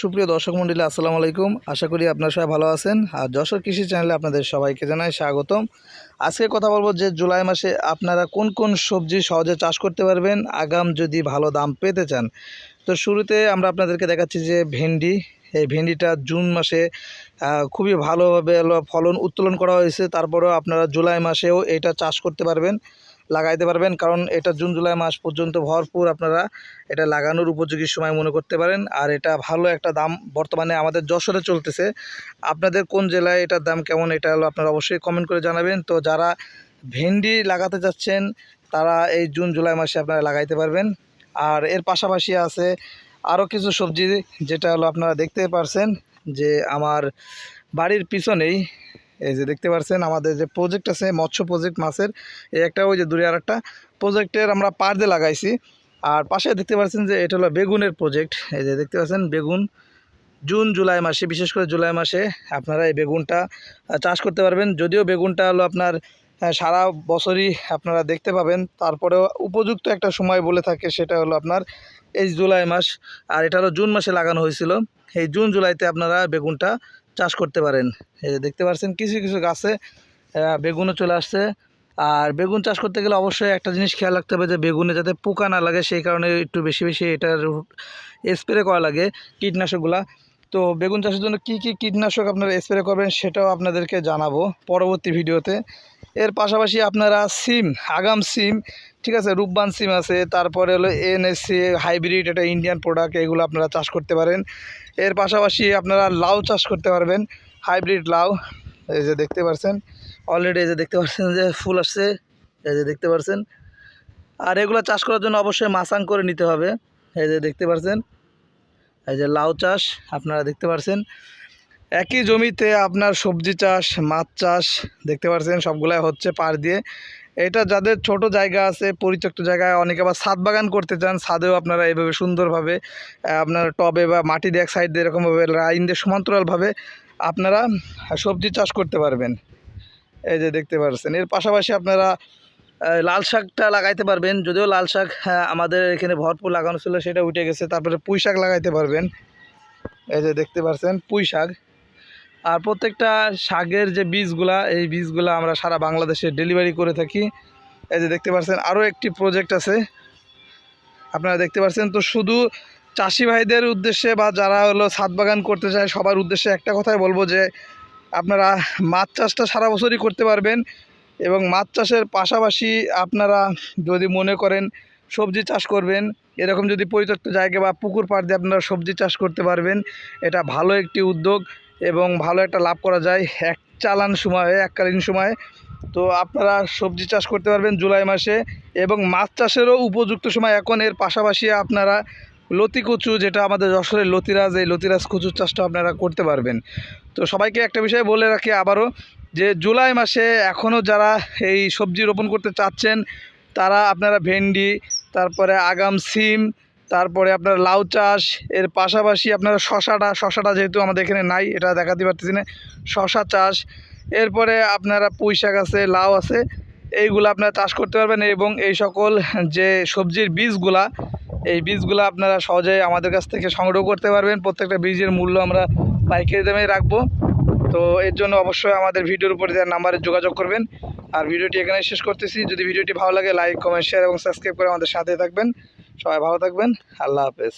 সুপ্রিয় দর্শক মন্ডলী, আসসালামু আলাইকুম। আশা করি আপনারা সবাই ভালো আছেন। আর যশোর কৃষি চ্যানেলে আপনাদের সবাইকে জানাই স্বাগতম। আজকে কথা বলব যে জুলাই মাসে আপনারা কোন কোন সবজি সহজে চাষ করতে পারবেন, আগাম যদি ভালো দাম পেতে চান। তো শুরুতে আমরা আপনাদেরকে দেখাচ্ছি যে ভেন্ডি। এই ভেন্ডিটা জুন মাসে খুবই ভালোভাবে ফলন উত্তোলন করা হয়েছে। তারপরেও আপনারা জুলাই মাসেও এটা চাষ করতে পারবেন। লাগাইতে পারবেন। কারণ এটা জুন, জুলাই মাস পর্যন্ত ভরপুর আপনারা এটা লাগানোর উপযোগী সময় মনে করতে পারেন। আর এটা ভালো একটা দাম বর্তমানে আমাদের যশোরে চলতেছে। আপনাদের কোন জেলায় এটার দাম কেমন এটা হলো আপনারা অবশ্যই কমেন্ট করে জানাবেন। তো যারা ভেন্ডি লাগাতে যাচ্ছেন তারা এই জুন, জুলাই মাসে আপনারা লাগাইতে পারবেন। আর এর পাশাপাশি আছে আরও কিছু সবজি, যেটা হলো আপনারা দেখতে পারছেন যে আমার বাড়ির পিছনেই এই যে দেখতে পাচ্ছেন আমাদের যে প্রজেক্ট আছে, মৎস্য প্রজেক্ট মাছের, এই একটা ওই যে দূরে আর একটা প্রজেক্টের আমরা পার দিয়ে লাগাইছি। আর পাশে দেখতে পাচ্ছেন যে এটা হলো বেগুনের প্রজেক্ট এই যে দেখতে পাচ্ছেন, বেগুন জুন, জুলাই মাসে, বিশেষ করে জুলাই মাসে আপনারা এই বেগুনটা চাষ করতে পারবেন। যদিও বেগুনটা হলো আপনার সারা বছরই আপনারা দেখতে পাবেন। তারপরেও উপযুক্ত একটা সময় বলে থাকে, সেটা হলো আপনার এই জুলাই মাস। আর এটা হলো জুন মাসে লাগানো হয়েছিল। এই জুন, জুলাইতে আপনারা বেগুনটা চাষ করতে পারেন। এই যে দেখতে পাচ্ছেন কিছু কিছু গাছে বেগুনও চলে আসছে। আর বেগুন চাষ করতে গেলে অবশ্যই একটা জিনিস খেয়াল রাখতে হবে যে, বেগুনে যাতে পোকা না লাগে, সেই কারণে একটু বেশি বেশি এটার স্প্রে করা লাগে কীটনাশকগুলা। তো বেগুন চাষের জন্য কি কি কীটনাশক আপনারা স্প্রে করবেন সেটাও আপনাদেরকে জানাব পরবর্তী ভিডিওতে। এর পাশাপাশি আপনারা সিম, আগাম সিম, ঠিক আছে, রূপবান সিম আছে, তারপরে হলো এনএসসি, হাইব্রিড, এটা ইন্ডিয়ান প্রোডাক্ট, এগুলো আপনারা চাষ করতে পারেন। এর পাশাপাশি আপনারা লাউ চাষ করতে পারবেন, হাইব্রিড লাউ, এই যে দেখতে পাচ্ছেন অলরেডি এই যে দেখতে পাচ্ছেন যে ফুল আসছে, এই যে দেখতে পাচ্ছেন আর এগুলো চাষ করার জন্য অবশ্যই মাসাং করে নিতে হবে, এই যে দেখতে পাচ্ছেন এই যে লাউ চাষ, আপনারা দেখতে পাচ্ছেন একই জমিতে আপনার সবজি চাষ, মাছ চাষ, দেখতে পাচ্ছেন সবগুলাই হচ্ছে পার দিয়ে। এটা যাদের ছোট জায়গা আছে, পরিত্যক্ত জায়গায় অনেকে আবার ছাদ বাগান করতে চান ছাদেও আপনারা এইভাবে সুন্দরভাবে আপনার টবে বা মাটি দিয়ে এক সাইড দিয়ে এরকমভাবে লাইন দিয়ে সমান্তরালভাবে আপনারা সবজি চাষ করতে পারবেন। এই যে দেখতে পাচ্ছেন, এর পাশাপাশি আপনারা লাল শাকটা লাগাইতে পারবেন, যদিও লাল শাক আমাদের এখানে ভরপুর লাগানো ছিল, সেটা উঠে গেছে, তারপরে পুঁই শাক লাগাইতে পারবেন। এই যে দেখতে পাচ্ছেন, পুঁই শাক। আর প্রত্যেকটা শাকের যে বীজগুলা, এই বীজগুলা আমরা সারা বাংলাদেশে ডেলিভারি করে থাকি। এই যে দেখতে পাচ্ছেন, আরও একটি প্রজেক্ট আছে। আপনারা দেখতে পাচ্ছেন তো শুধু চাষি ভাইদের উদ্দেশ্যে বা যারা হলো ছাদ বাগান করতে চায়, সবার উদ্দেশ্যে একটা কথাই বলব যে, আপনারা মাছ চাষটা সারা বছরই করতে পারবেন এবং মাছ চাষের পাশাপাশি আপনারা যদি মনে করেন সবজি চাষ করবেন। এরকম যদি পরিত্যক্ত জায়গা বা পুকুর পাড় দিয়ে আপনারা সবজি চাষ করতে পারবেন। এটা ভালো একটি উদ্যোগ এবং ভালো একটা লাভ করা যায় এক চালান সময়ে, এককালীন সময়ে। তো আপনারা সবজি চাষ করতে পারবেন জুলাই মাসে এবং মাছ চাষেরও উপযুক্ত সময় এখন। এর পাশাপাশি আপনারা লতি কচু যেটা আমাদের যশোরের লতিরাজ, এই লতিরাজ কচুর চাষটা আপনারা করতে পারবেন। তো সবাইকে একটা বিষয় বলে রাখি আবারও যে জুলাই মাসে এখনও যারা এই সবজি রোপণ করতে চাচ্ছেন তারা আপনারা ভেন্ডি, তারপরে আগাম সিম, তারপরে আপনার লাউ চাষ, এর পাশাপাশি আপনারা শশাটা শশাটা যেহেতু আমাদের এখানে নাই, এটা দেখাতে পারতেছি না, শশা চাষ, এরপরে আপনারা পুঁই শাক আছে, লাউ আছে, এইগুলো আপনারা চাষ করতে পারবেন এবং এই সকল যে সবজির বীজগুলা, এই বীজগুলো আপনারা সহজে আমাদের কাছ থেকে সংগ্রহ করতে পারবেন, প্রত্যেকটা বীজের মূল্য আমরা পাইকারি দামে রাখব। তো এর জন্য অবশ্যই আমাদের ভিডিওর উপরে নাম্বারে যোগাযোগ করবেন। আর ভিডিওটি এখানে শেষ করতেছি। যদি ভিডিওটি ভালো লাগে লাইক কমেন্ট শেয়ার এবং সাবস্ক্রাইব করে আমাদের সাথে থাকবেন। সবাই ভালো থাকবেন। আল্লাহ হাফেজ।